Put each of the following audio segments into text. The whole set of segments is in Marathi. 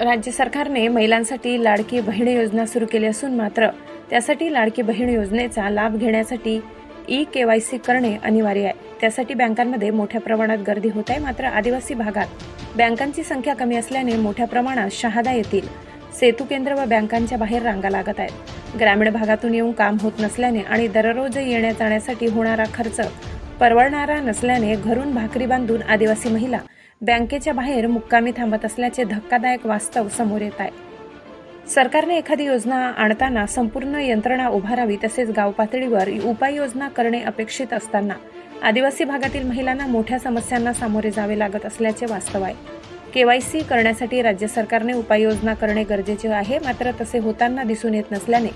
राज्य सरकारने महिलांसाठी लाडकी बहीण योजना सुरू केली असून मात्र त्यासाठी लाडकी बहीण योजनेचा लाभ घेण्यासाठी ई के वाय सी करणे अनिवार्य आहे. त्यासाठी बँकांमध्ये मोठ्या प्रमाणात गर्दी होत आहे. मात्र आदिवासी भागात बँकांची संख्या कमी असल्याने मोठ्या प्रमाणात शहादा येथील सेतू केंद्र व बँकांच्या बाहेर रांगा लागत आहेत. ग्रामीण भागातून येऊन काम होत नसल्याने आणि दररोज येण्या जाण्यासाठी होणारा खर्च परवडणारा नसल्याने घरून भाकरी बांधून आदिवासी महिला बँकेच्या बाहेर मुक्कामी थांबत असल्याचे धक्कादायक वास्तव समोर येत आहे. सरकारने एखादी योजना आणताना संपूर्ण यंत्रणा उभारावी तसेच गाव पातळीवर उपाययोजना करणे अपेक्षित असताना आदिवासी भागातील महिलांना मोठ्या समस्यांना सामोरे जावे लागत असल्याचे वास्तव आहे. केवायसी करण्यासाठी राज्य सरकारने उपाययोजना करणे गरजेचे आहे मात्र तसे होताना दिसून येत नसल्याने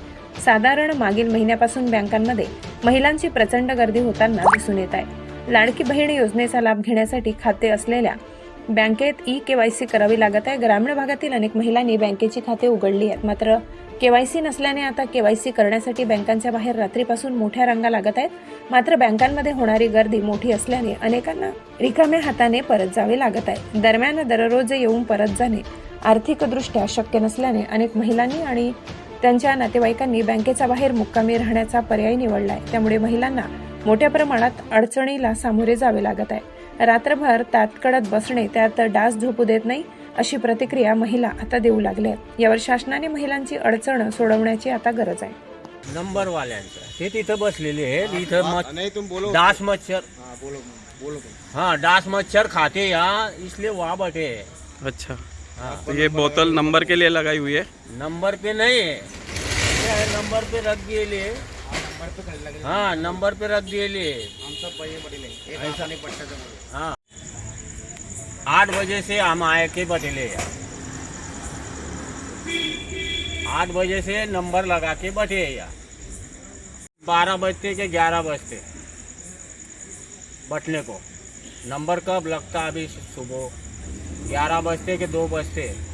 साधारण मागील महिन्यापासून बँकांमध्ये महिलांची प्रचंड गर्दी होताना दिसून येत आहे. लाडकी बहीण योजनेचा लाभ घेण्यासाठी खाते असलेल्या बँकेत ई के वाय सी करावी लागत आहे. ग्रामीण भागातील अनेक महिलांनी बँकेची खाते उघडली आहेत. मात्र के वाय सी नसल्याने आता के वाय सी करण्यासाठी बँकांच्या बाहेर रात्रीपासून मोठ्या रांगा लागत आहेत. मात्र बँकांमध्ये होणारी गर्दी मोठी असल्याने अनेकांना रिकाम्या हाताने परत जावे लागत आहे. दरम्यान दररोज येऊन परत जाणे आर्थिकदृष्ट्या शक्य नसल्याने अनेक महिलांनी आणि त्यांच्या नातेवाईकांनी बँकेच्या बाहेर मुक्कामी राहण्याचा पर्याय निवडला आहे. त्यामुळे महिलांना मोठ्या प्रमाणात अडचणीला सामोरे जावे लागत आहे. रात्रभर ताटकडत बसणे त्यात डास झोपू देत नाही अशी प्रतिक्रिया महिला आता देऊ लागल्या आहेत. यावर शासनाने महिलांची अडचण सोडवण्याची आता गरज आहे. नंबर वाल्यांचं ते तिथं बसलेले आहेत. इथं मच- नहीं तुम बोलो डास मच्छर. हाँ बोलो बोलो तुम हाँ डास मच्छर खाते यहाँ इसलिए वहाँ बैठे हैं। अच्छा. हाँ. तो ये बोतल नंबर के लिए लगाई हुई है? नंबर पे नहीं. है है, नंबर पे रख दिए हाँ। नंबर पे रख दिए ले हम सब ऐसा। नहीं पट्टा जमा हाँ। आठ बजे से हम आए के बटेले। आठ बजे से नंबर लगा के बैठे यहाँ बारह बजते के ग्यारह बजते। बटने को। नंबर कब लगता अभी सुबह? ग्यारह बजते के दो बजते।